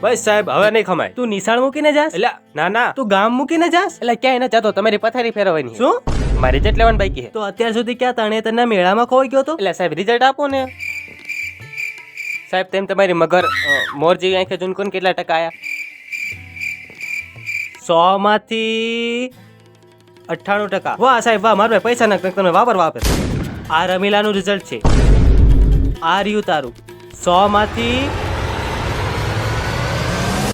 બસ સાહેબ હવે નહીં ખમાય. તું નિશાળ મૂકીને જાસ એટલે ના ના. તું ગામ મૂકીને જાસ એટલે ક્યાંય ન જતો તમારી પથારી ફેરવવાની શું? મારી જેટ લેવાની બાઈક છે. તો અત્યાર સુધી ક્યાં તણેતરના મેળામાં ખોઈ ગયો તો એટલે સાહેબ રિઝલ્ટ આપો ને. સાહેબ તેમ તમારી મગર મોરજી આંખે જુનકુન કેટલા ટકા આયા? સો માંથી અઠ્ઠાણું ટકા. વાહ સાહેબ વાહ મારે પૈસા નાખ તમે વાપર વાપર. આ રમીલાનું રિઝલ્ટ છે. આ રહ્યું તારું. સો માંથી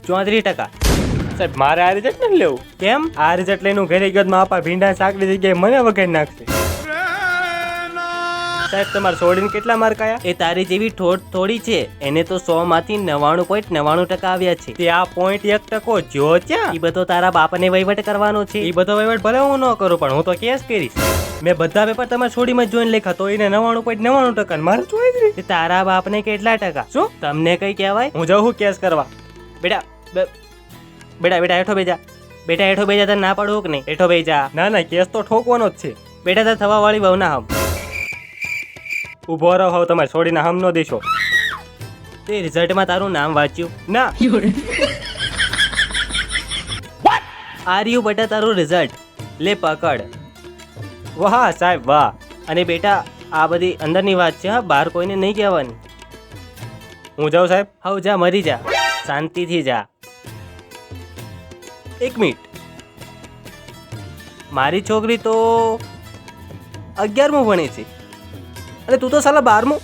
ચોત્રીસ ટકા. સાહેબ મારે આ રિઝલ્ટ નથી લેવું. કેમ? આ રિઝલ્ટ લઈને હું ઘરે ગયો તો મારા પપ્પા ભીંડા સાકડી જગ્યાએ મને વગાડી નાખશે. સાહેબ તમારે છોડીને કેટલા માર્ક આવ્યા એ તારી જેવી ઠોઠ થોડી છે. એને તો સો માંથી નવાણું પોઈન્ટ નવાણું ટકા આવ્યા છે. તે આ પોઈન્ટ એક ટકો જો ત્યાં એ બધો તારા બાપાને વહીવટ કરવાનો છે. એ બધો વહીવટ ભલે હું ન કરું પણ હું તો કેસ કરીશ. મેં બધા પેપર તમારા છોડીમાં જ જોઈને લેખા તો એને નવાણું પોઈન્ટ નવાણું ટકા મારે જોઈ તારા બાપને કેટલા ટકા? શું? તમને કઈ કહેવાય? હું જાઉં કેસ કરવા. બેટા બેટા બેટા હેઠો બેજા બેટા હેઠો બેજા તને ના પાડવું કે નહીં? હેઠો બેજા ના ના કેસ તો ઠોકવાનો જ છે. બેટા તાર થવા વાળી બહુ ના હમ. ઊભો રહો તમે તમારે છોડીને હમ ન દેશો. તે રિઝલ્ટમાં તારું નામ વાંચ્યું? ના. આર યુ બેટા તારું રિઝલ્ટ. લે પકડ. વાહ સાહેબ વાહ. અને બેટા આ બધી અંદરની વાત છે હા બહાર કોઈને નહીં કહેવાની. હું જાઉં સાહેબ? હવ જા મરી જા. શાંતિથી જા. એક મિનિટ. મારી છોકરી તો અગિયારમું ભણે છે. અને તું તો સાલા બારમું?